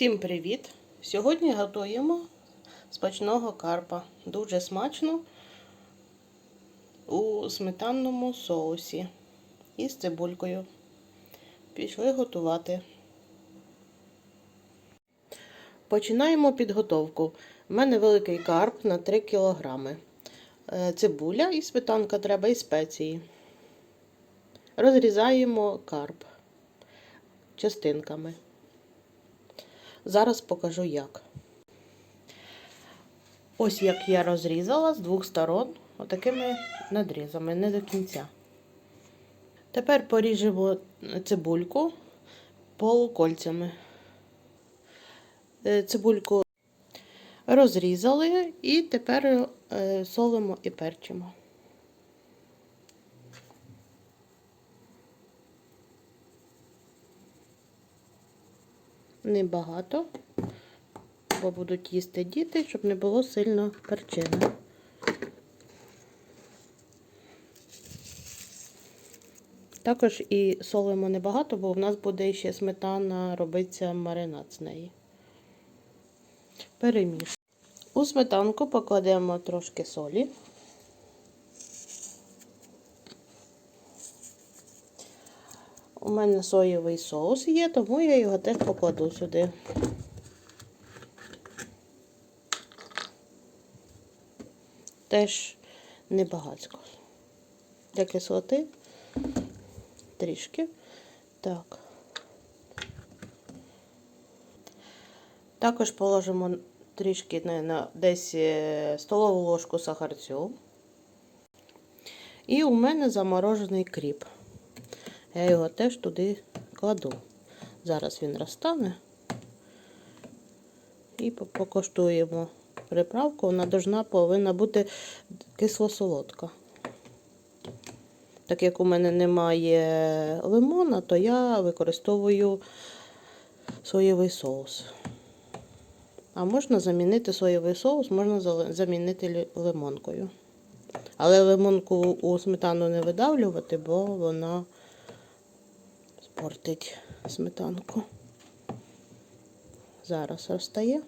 Всім привіт! Сьогодні готуємо смачного карпа. Дуже смачно у сметанному соусі із цибулькою. Пішли готувати. Починаємо підготовку. У мене великий карп на 3 кг. Цибуля і сметанка треба і спеції. Розрізаємо карп частинками. Зараз покажу як. Ось як я розрізала з двох сторон отакими надрізами, не до кінця. Тепер поріжемо цибульку полукольцями. Е, Цибульку розрізали і тепер е, солимо і перчимо. Небагато, бо будуть їсти діти, щоб не було сильно перчини. Також і солимо небагато, бо в нас буде ще сметана робиться маринад з неї. Перемішуємо. У сметанку покладемо трошки солі. У мене соєвий соус є, тому я його теж покладу сюди. Теж небагацько. Для кислоти трішки. Так. Також положимо трішки на десь е, столову ложку сахарцю. І у мене заморожений кріп. Я його теж туди кладу. Зараз він розтане. І покоштуємо приправку. Вона должна, повинна бути кисло-солодка. Так як у мене немає лимона, то я використовую соєвий соус. А можна замінити соєвий соус, можна замінити лимонкою. Але лимонку у сметану не видавлювати, бо вона спортить сметанку. Зараз розтає.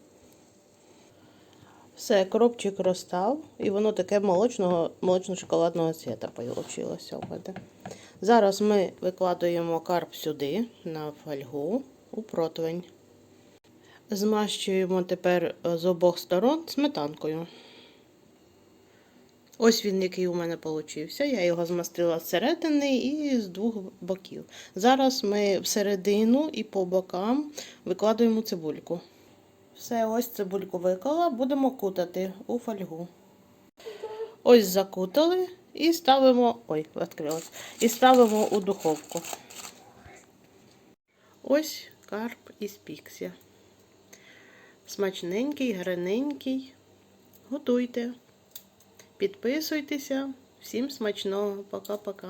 Все, коробчик розстав, і воно таке молочного, молочно-шоколадного цвіта вийшло у. Зараз ми викладуємо карп сюди, на фольгу, у противень. Змащуємо тепер з обох сторон сметанкою. Ось він, який у мене получився. Я його змастила зсередини і з двох боків. Зараз ми всередину і по бокам викладуємо цибульку. Все, ось цибульку виклала, будемо кутати у фольгу. Ось закутали і ставимо. Ой, відкрилось. І ставимо у духовку. Ось карп із піксі. Смачненький, граненький. Готуйте. Підписуйтеся. Всім смачного. Пока-пока.